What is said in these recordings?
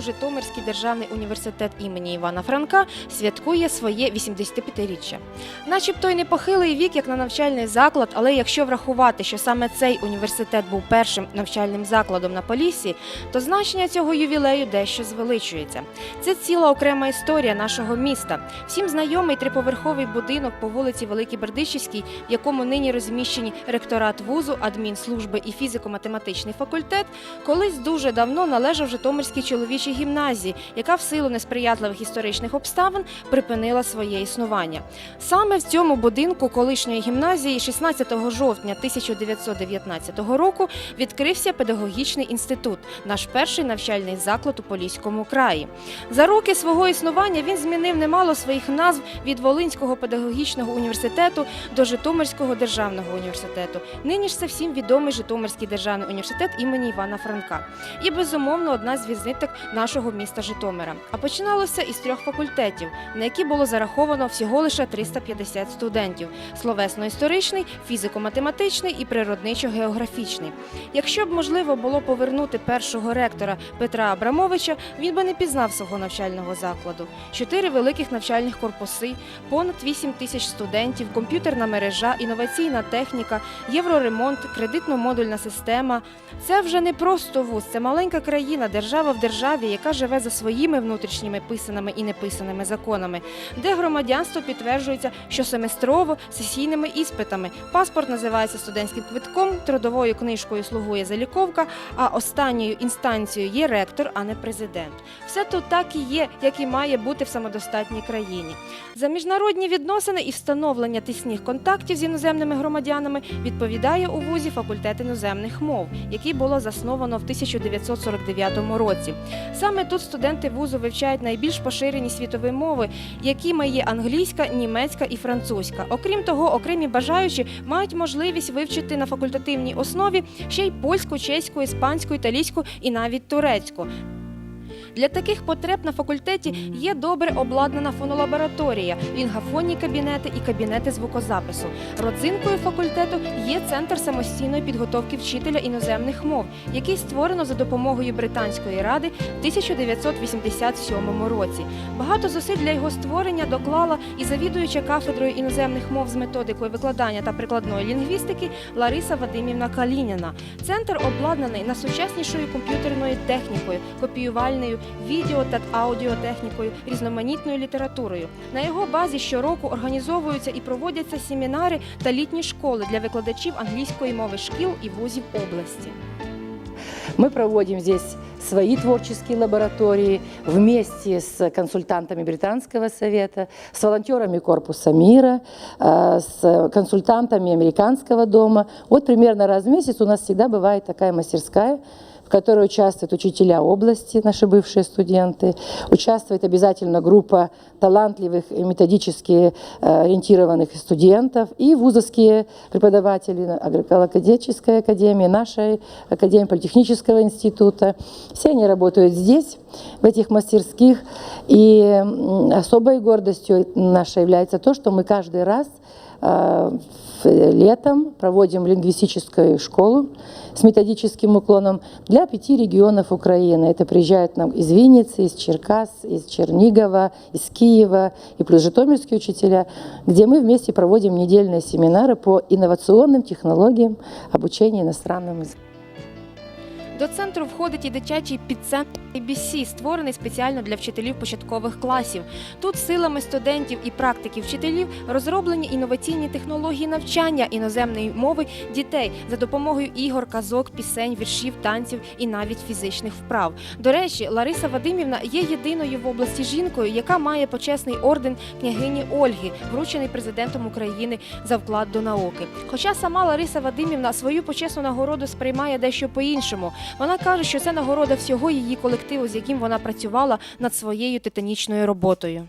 Житомирський державний університет імені Івана Франка святкує своє 85-річчя. Начебто й не похилий вік, як на навчальний заклад, але якщо врахувати, що саме цей університет був першим навчальним закладом на Поліссі, то значення цього ювілею дещо звеличується. Це ціла окрема історія нашого міста. Всім знайомий триповерховий будинок по вулиці Великій Бердичівській, в якому нині розміщені ректорат вузу, адмінслужби і фізико-математичний факультет, колись дуже давно належав Житомирській чоловічій гімназії, яка в силу несприятливих історичних обставин припинила своє існування. Саме в цьому будинку колишньої гімназії 16 жовтня 1919 року відкрився педагогічний інститут, наш перший навчальний заклад у Поліському краї. За роки свого існування він змінив немало своїх назв від Волинського педагогічного університету до Житомирського державного університету. Нині ж це всім відомий Житомирський державний університет імені Івана Франка. І безумовно одна з візиток нашого міста Житомира. А починалося із трьох факультетів, на які було зараховано всього лише 350 студентів: словесно-історичний, фізико-математичний і природничо-географічний. Якщо б можливо було повернути першого ректора Петра Абрамовича, він би не пізнав свого навчального закладу. Чотири великих навчальних корпуси, понад 8 тисяч студентів, комп'ютерна мережа, інноваційна техніка, євроремонт, кредитно-модульна система. Це вже не просто вуз, це маленька країна, держава в державі, яка живе за своїми внутрішніми писаними і неписаними законами, де громадянство підтверджується щосеместрово сесійними іспитами. Паспорт називається студентським квитком, трудовою книжкою слугує заліковка, а останньою інстанцією є ректор, а не президент. Все тут так і є, як і має бути в самодостатній країні. За міжнародні відносини і встановлення тісних контактів з іноземними громадянами відповідає у вузі факультет іноземних мов, який було засновано в 1949 році. Саме тут студенти вузу вивчають найбільш поширені світові мови, якими є англійська, німецька і французька. Окрім того, окремі бажаючі мають можливість вивчити на факультативній основі ще й польську, чеську, іспанську, італійську і навіть турецьку. Для таких потреб на факультеті є добре обладнана фонолабораторія, лінгафонні кабінети і кабінети звукозапису. Родзинкою факультету є центр самостійної підготовки вчителя іноземних мов, який створено за допомогою Британської ради в 1987 році. Багато зусиль для його створення доклала і завідуюча кафедрою іноземних мов з методикою викладання та прикладної лінгвістики Лариса Вадимівна Калініна. Центр обладнаний найсучаснішою комп'ютерною технікою, копіювальною, відео та аудіотехнікою, різноманітною літературою. На його базі щороку організовуються і проводяться семінари та літні школи для викладачів англійської мови шкіл і вузів області. Мы проводим здесь свои творческие лаборатории вместе с консультантами Британского совета, с волонтерами Корпуса мира, э, с консультантами Американского дома. Вот примерно раз в месяц у нас всегда бывает такая мастерская, В которой участвуют учителя области, наши бывшие студенты, участвует обязательно группа талантливых и методически э, ориентированных студентов и вузовские преподаватели агроколокодической академии, нашей академии политехнического института. Все они работают здесь, в этих мастерских. И особой гордостью нашей является то, что мы каждый раз э, в- летом проводим лингвистическую школу с методическим уклоном для пяти регионов Украины. Это приезжают нам из Винницы, из Черкас, из Чернигова, из Киева и плюс житомирские учителя, где мы вместе проводим недельные семинары по инновационным технологиям обучения иностранным языкам. До центру входить і дитячий підцентр ABC, створений спеціально для вчителів початкових класів. Тут силами студентів і практиків вчителів розроблені інноваційні технології навчання іноземної мови дітей за допомогою ігор, казок, пісень, віршів, танців і навіть фізичних вправ. До речі, Лариса Вадимівна є єдиною в області жінкою, яка має почесний орден княгині Ольги, вручений президентом України за вклад до науки. Хоча сама Лариса Вадимівна свою почесну нагороду сприймає дещо по-іншому. Вона каже, що це нагорода всього її колективу, з яким вона працювала над своєю титанічною роботою.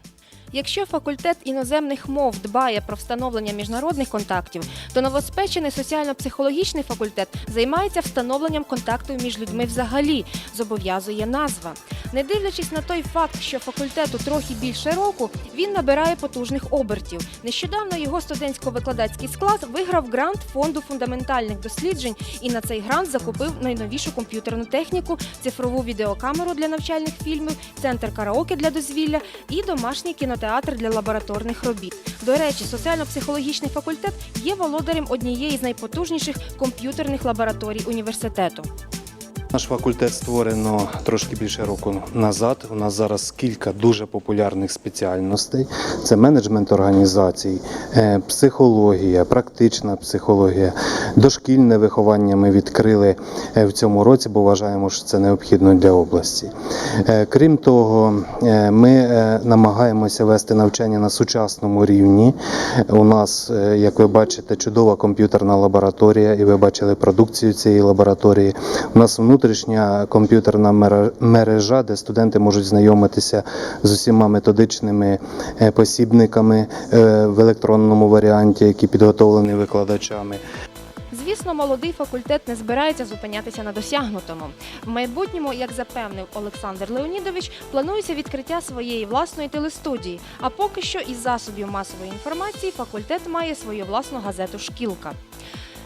Якщо факультет іноземних мов дбає про встановлення міжнародних контактів, то новоспечений соціально-психологічний факультет займається встановленням контакту між людьми взагалі, зобов'язує назва. Не дивлячись на той факт, що факультету трохи більше року, він набирає потужних обертів. Нещодавно його студентсько-викладацький склад виграв грант фонду фундаментальних досліджень і на цей грант закупив найновішу комп'ютерну техніку, цифрову відеокамеру для навчальних фільмів, центр караоке для дозвілля і домашній кінотеатр для лабораторних робіт. До речі, соціально-психологічний факультет є володарем однієї з найпотужніших комп'ютерних лабораторій університету. Наш факультет створено трошки більше року назад. У нас зараз кілька дуже популярних спеціальностей: це менеджмент організацій, е, психологія, практична психологія, дошкільне виховання. Ми відкрили е, в цьому році, бо вважаємо, що це необхідно для області. Е, Крім того, ми намагаємося вести навчання на сучасному рівні. У нас, як ви бачите, чудова комп'ютерна лабораторія, і ви бачили продукцію цієї лабораторії. У нас внутрішня комп'ютерна мережа, де студенти можуть знайомитися з усіма методичними е, посібниками е, в електронному варіанті, які підготовлені викладачами. Звісно, молодий факультет не збирається зупинятися на досягнутому. В майбутньому, як запевнив Олександр Леонідович, планується відкриття своєї власної телестудії. А поки що із засобів масової інформації факультет має свою власну газету Шкілка.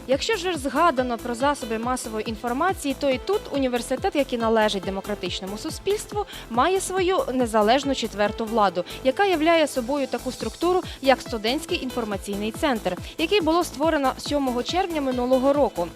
Якщо ж згадано про засоби масової інформації, то і тут університет, який належить демократичному суспільству, має свою незалежну четверту владу, яка являє собою таку структуру, як студентський інформаційний центр, який було створено 7 червня минулого року.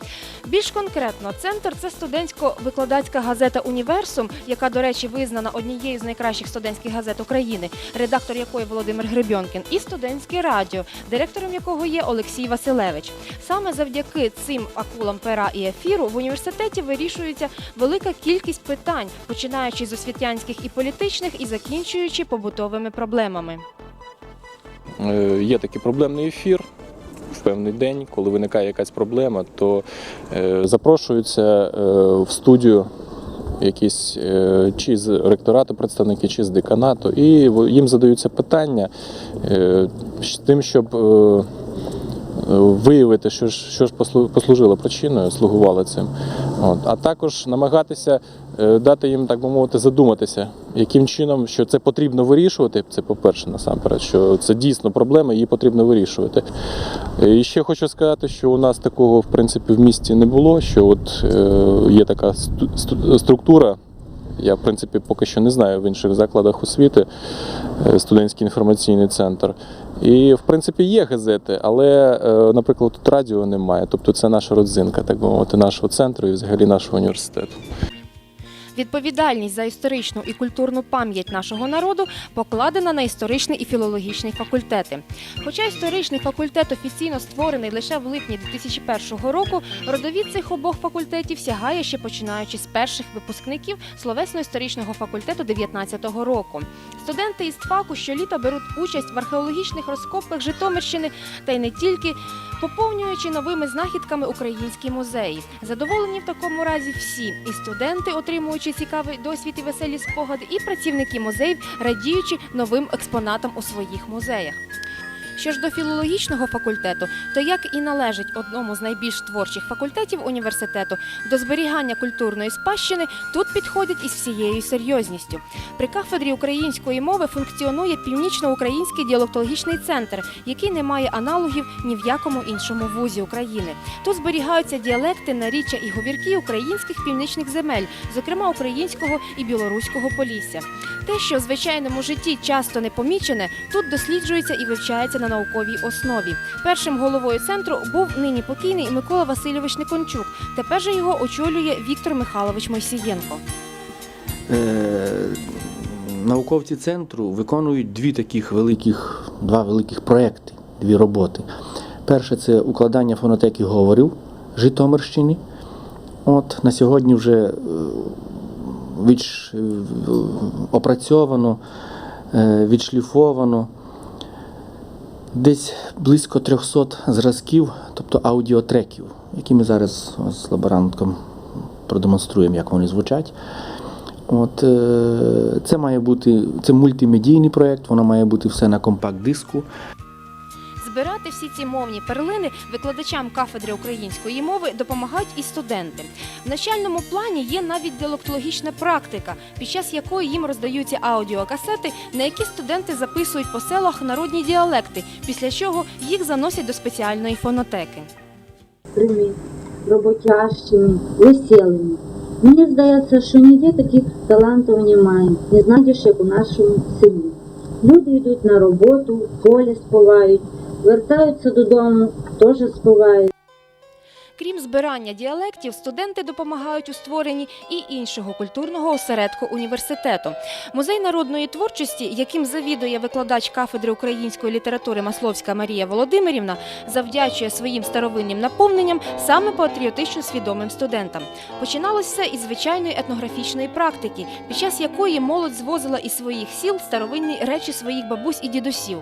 Більш конкретно, центр це студентсько-викладацька газета Універсум, яка, до речі, визнана однією з найкращих студентських газет України, редактор якої Володимир Гребьонкін, і студентське радіо, директором якого є Олексій Василевич. Саме завдяки цим акулам пера і ефіру в університеті вирішується велика кількість питань, починаючи з освітянських і політичних і закінчуючи побутовими проблемами. Е, Є такий проблемний ефір. В певний день, коли виникає якась проблема, то е, запрошуються е, в студію якісь чи з ректорату представники, чи з деканату, і їм задаються питання з тим, щоб виявити, що ж, що ж послужило причиною, слугувало цим. От. А також намагатися е, дати їм, так би мовити, задуматися, яким чином, що це потрібно вирішувати. Це по-перше, насамперед, що це дійсно проблема, її потрібно вирішувати. Е, І ще хочу сказати, що у нас такого в принципі в місті не було. Що от е, є така структура. Я, в принципі, поки що не знаю в інших закладах освіти, е, студентський інформаційний центр. І, в принципі, є газети, але, е, наприклад, тут радіо немає. Тобто це наша родзинка, так би мовити, нашого центру і взагалі нашого університету. Відповідальність за історичну і культурну пам'ять нашого народу покладена на історичний і філологічний факультети. Хоча історичний факультет офіційно створений лише в липні 2001 року, родовід цих обох факультетів сягає ще починаючи з перших випускників словесно-історичного факультету 19-го року. Студенти із ТФАКу щоліта беруть участь в археологічних розкопках Житомирщини та й не тільки, поповнюючи новими знахідками українські музеї. Задоволені в такому разі всі і студенти, отримуючи цікавий досвід і веселі спогади, і працівники музеїв, радіючи новим експонатам у своїх музеях. Що ж до філологічного факультету, то як і належить одному з найбільш творчих факультетів університету, до зберігання культурної спадщини тут підходять із всією серйозністю. При кафедрі української мови функціонує північноукраїнський діалектологічний центр, який не має аналогів ні в якому іншому вузі України. Тут зберігаються діалекти, наріччя і говірки українських північних земель, зокрема українського і білоруського полісся. Те, що в звичайному житті часто не помічене, тут досліджується і вивчається на науковій основі. Першим головою центру був нині покійний Микола Васильович Никончук. Тепер же його очолює Віктор Михайлович Мойсієнко. Е, Науковці центру виконують дві таких великих, два великих проекти, дві роботи. Перше це укладання фонотеки говорів Житомирщини. От на сьогодні вже е, відш, е, опрацьовано, відшліфовано десь близько 300 зразків, тобто аудіотреків, які ми зараз з лаборантком продемонструємо, як вони звучать. От, е, це має бути це мультимедійний проєкт, воно має бути все на компакт-диску. Збирати всі ці мовні перлини викладачам кафедри української мови допомагають і студенти. В начальному плані є навіть діалектологічна практика, під час якої їм роздаються аудіокасети, на які студенти записують по селах народні діалекти, після чого їх заносять до спеціальної фонотеки. прими, роботящими, веселими. Мені здається, що ніде таких талантів немає, не знайдеш, як у нашому селі. Люди йдуть на роботу, в полі співають, вертаються додому, теж співають. Крім збирання діалектів, студенти допомагають у створенні і іншого культурного осередку університету. Музей народної творчості, яким завідує викладач кафедри української літератури Масловська Марія Володимирівна, завдячує своїм старовинним наповненням саме патріотично свідомим студентам. Починалося із звичайної етнографічної практики, під час якої молодь звозила із своїх сіл старовинні речі своїх бабусь і дідусів.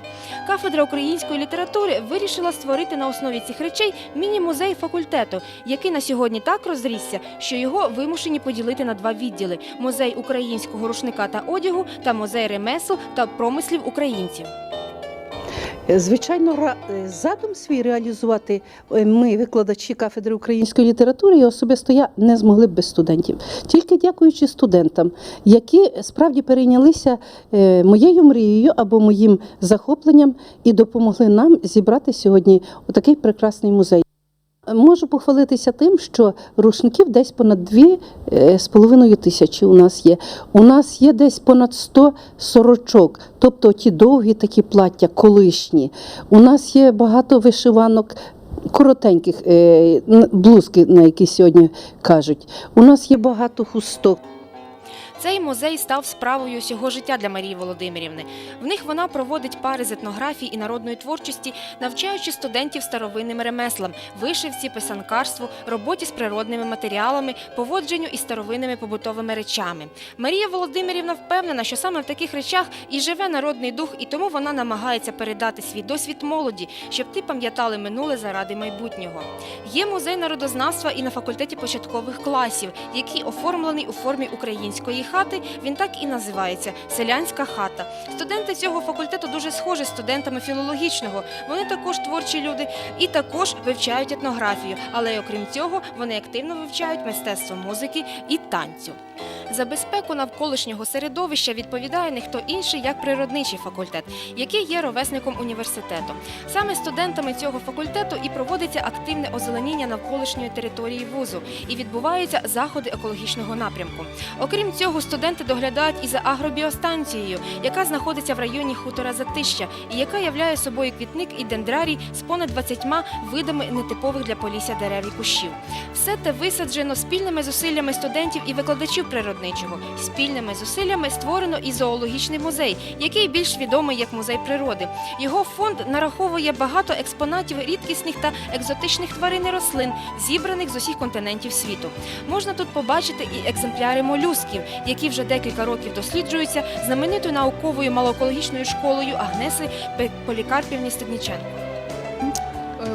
Кафедра української літератури вирішила створити на основі цих речей міні-музей факультету, який на сьогодні так розрісся, що його вимушені поділити на два відділи: музей українського рушника та одягу та музей ремесел та промислів українців. Звичайно, ра- е, задум свій реалізувати е, ми, викладачі кафедри української літератури, і особисто я не змогли б без студентів. Тільки дякуючи студентам, які справді перейнялися е, моєю мрією або моїм захопленням і допомогли нам зібрати сьогодні такий прекрасний музей. Можу похвалитися тим, що рушників десь понад дві е, з половиною тисячі у нас є. У нас є десь понад 100 сорочок, тобто ті довгі такі плаття, колишні. У нас є багато вишиванок. Коротеньких е, блузки, на які сьогодні кажуть. У нас є багато хусток. Цей музей став справою всього життя для Марії Володимирівни. В них вона проводить пари з етнографії і народної творчості, навчаючи студентів старовинним ремеслам, вишивці, писанкарству, роботі з природними матеріалами, поводженню із старовинними побутовими речами. Марія Володимирівна впевнена, що саме в таких речах і живе народний дух, і тому вона намагається передати свій досвід молоді, щоб ті пам'ятали минуле заради майбутнього. Є музей народознавства і на факультеті початкових класів, який оформлений у формі української хати. Він так і називається селянська хата. Студенти цього факультету дуже схожі з студентами філологічного. Вони також творчі люди і також вивчають етнографію. Але окрім цього, вони активно вивчають мистецтво музики і танцю. За безпеку навколишнього середовища відповідає не хто інший, як природничий факультет, який є ровесником університету. Саме студентами цього факультету і проводиться активне озеленіння навколишньої території вузу і відбуваються заходи екологічного напрямку. Окрім цього, студенти доглядають і за агробіостанцією, яка знаходиться в районі хутора Затища, і яка являє собою квітник і дендрарій з понад 20 видами нетипових для полісся дерев і кущів. Все те висаджено спільними зусиллями студентів і викладачів природничого. Спільними зусиллями створено і зоологічний музей, який більш відомий як музей природи. Його фонд нараховує багато експонатів рідкісних та екзотичних тварин і рослин, зібраних з усіх континентів світу. Можна тут побачити і екземпляри молюсків, які вже декілька років досліджуються знаменитою науковою малоекологічною школою Агнеси Полікарпівні Стедніченко.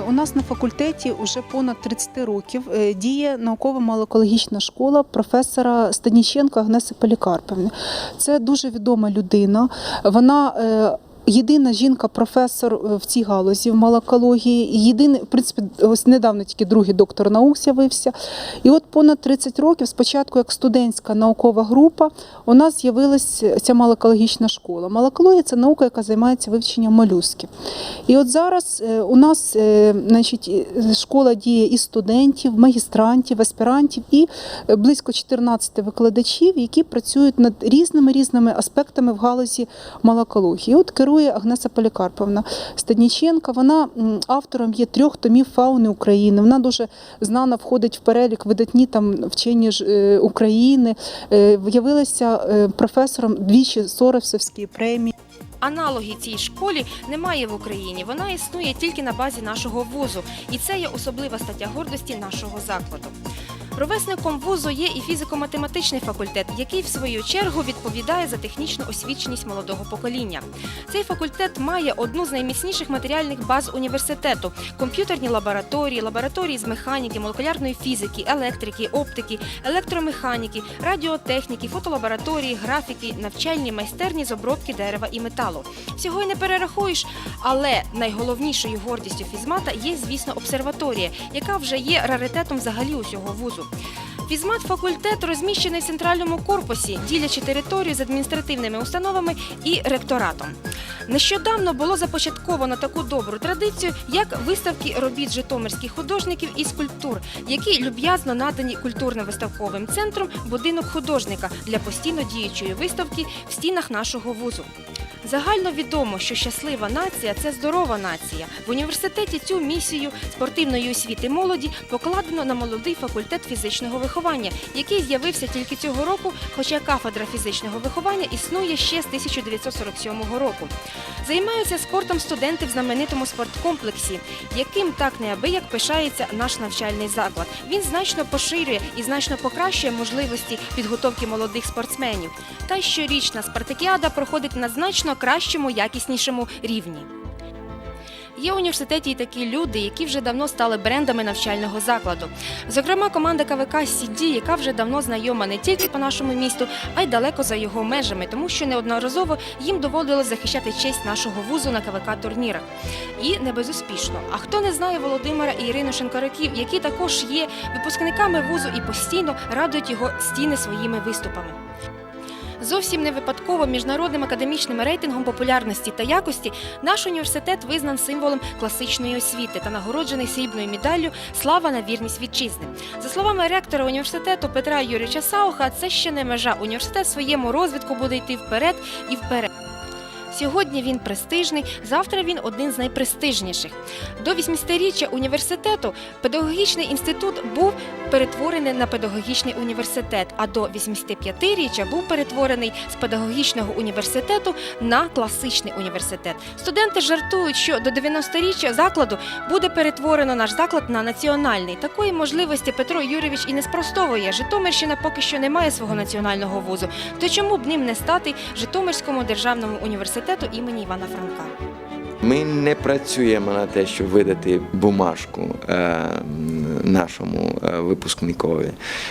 У нас на факультеті вже понад 30 років е, діє наукова малоекологічна школа професора Станіченко Агнеси Полікарпівни. Це дуже відома людина. Вона е, Єдина жінка-професор е, в цій галузі в малокології. Єдиний, в принципі, ось недавно тільки другий доктор наук з'явився. І от понад 30 років, спочатку як студентська наукова група, у нас з'явилася ця малокологічна школа. Малокологія це наука, яка займається вивченням молюсків. І от зараз е, у нас е, значить, школа діє і студентів, магістрантів, аспірантів, і близько 14 викладачів, які працюють над різними різними аспектами в галузі малокології. От керує Агнеса Полікарповна Стадніченка. Вона автором є трьох томів фауни України. Вона дуже знана, входить в перелік видатні там вчені ж, е, України. Е, Виявилася е, професором двічі Соросовської премії. Аналогі цій школі немає в Україні. Вона існує тільки на базі нашого вузу, і це є особлива стаття гордості нашого закладу. Ровесником вузу є і фізико-математичний факультет, який в свою чергу відповідає за технічну освіченість молодого покоління. Цей факультет має одну з найміцніших матеріальних баз університету: комп'ютерні лабораторії, лабораторії з механіки, молекулярної фізики, електрики, оптики, електромеханіки, радіотехніки, фотолабораторії, графіки, навчальні майстерні з обробки дерева і металу. Всього й не перерахуєш, але найголовнішою гордістю фізмата є, звісно, обсерваторія, яка вже є раритетом взагалі усього вузу. Фізмат факультет розміщений в центральному корпусі, ділячи територію з адміністративними установами і ректоратом. Нещодавно було започатковано таку добру традицію, як виставки робіт житомирських художників і скульптур, які люб'язно надані культурно-виставковим центром будинок художника для постійно діючої виставки в стінах нашого вузу. Загально відомо, що щаслива нація це здорова нація. В університеті цю місію спортивної освіти молоді покладено на молодий факультет фізичного виховання, який з'явився тільки цього року, хоча кафедра фізичного виховання існує ще з 1947 року. Займаються спортом студенти в знаменитому спорткомплексі, яким так неабияк пишається наш навчальний заклад. Він значно поширює і значно покращує можливості підготовки молодих спортсменів. Та щорічна спартакіада проходить на значно кращому, якіснішому рівні. Є в університеті і такі люди, які вже давно стали брендами навчального закладу. Зокрема, команда КВК «Сіді», яка вже давно знайома не тільки по нашому місту, а й далеко за його межами, тому що неодноразово їм доводилось захищати честь нашого вузу на КВК турнірах. І не безуспішно. А хто не знає Володимира і Ірину Шенкараків, які також є випускниками вузу і постійно радують його стіни своїми виступами. Зовсім не випадково міжнародним академічним рейтингом популярності та якості наш університет визнан символом класичної освіти та нагороджений срібною медаллю Слава на вірність вітчизни. За словами ректора університету Петра Юрійовича Сауха, це ще не межа. Університет своєму розвитку буде йти вперед і вперед. Сьогодні він престижний, завтра він один з найпрестижніших. До 80-річчя університету педагогічний інститут був перетворений на педагогічний університет, а до 85-річчя був перетворений з педагогічного університету на класичний університет. Студенти жартують, що до 90-річчя закладу буде перетворено наш заклад на національний. Такої можливості Петро Юрійович і не спростовує. Житомирщина поки що не має свого національного вузу. То чому б ним не стати Житомирському державному університету імені Івана Франка? Ми не працюємо на те, щоб видати бумажку е, нашому е, випускникові.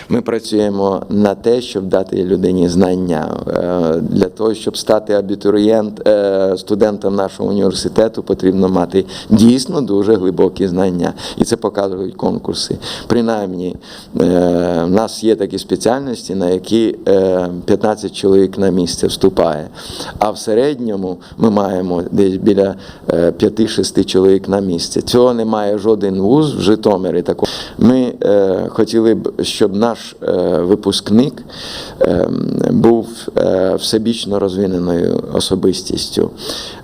Ми працюємо на те, щоб дати людині знання. Е, для того, щоб стати абітурієнт, студентом нашого університету, потрібно мати дійсно дуже глибокі знання. І це показують конкурси. Принаймні, в нас є такі спеціальності, на які е, 15 чоловік на місце вступає. А в середньому ми маємо десь біля 5-6 чоловік на місце. Цього не має жоден вуз в Житомирі. Такого. Ми е, хотіли б, щоб наш е, випускник е, був е, всебічно розвиненою особистістю.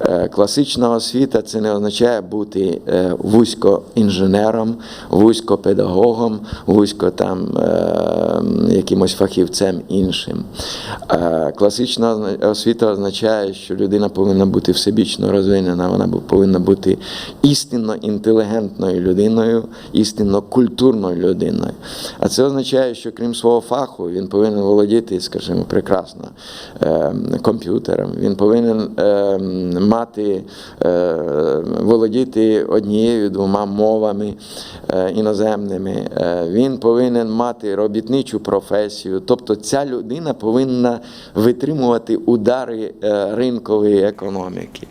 Е, класична освіта це не означає бути е, вузько інженером, вузько педагогом, вузько там е, якимось фахівцем іншим. Е, класична освіта означає, що людина повинна бути всебічно розвинена, вона повинна бути істинно інтелігентною людиною, істинно культурною людиною. А це означає, що крім свого фаху, він повинен володіти, скажімо, прекрасно е, комп'ютером. Він повинен е, мати е, володіти однією двома мовами е, іноземними. Е, він повинен мати робітничу професію. Тобто ця людина повинна витримувати удари ринкової економіки.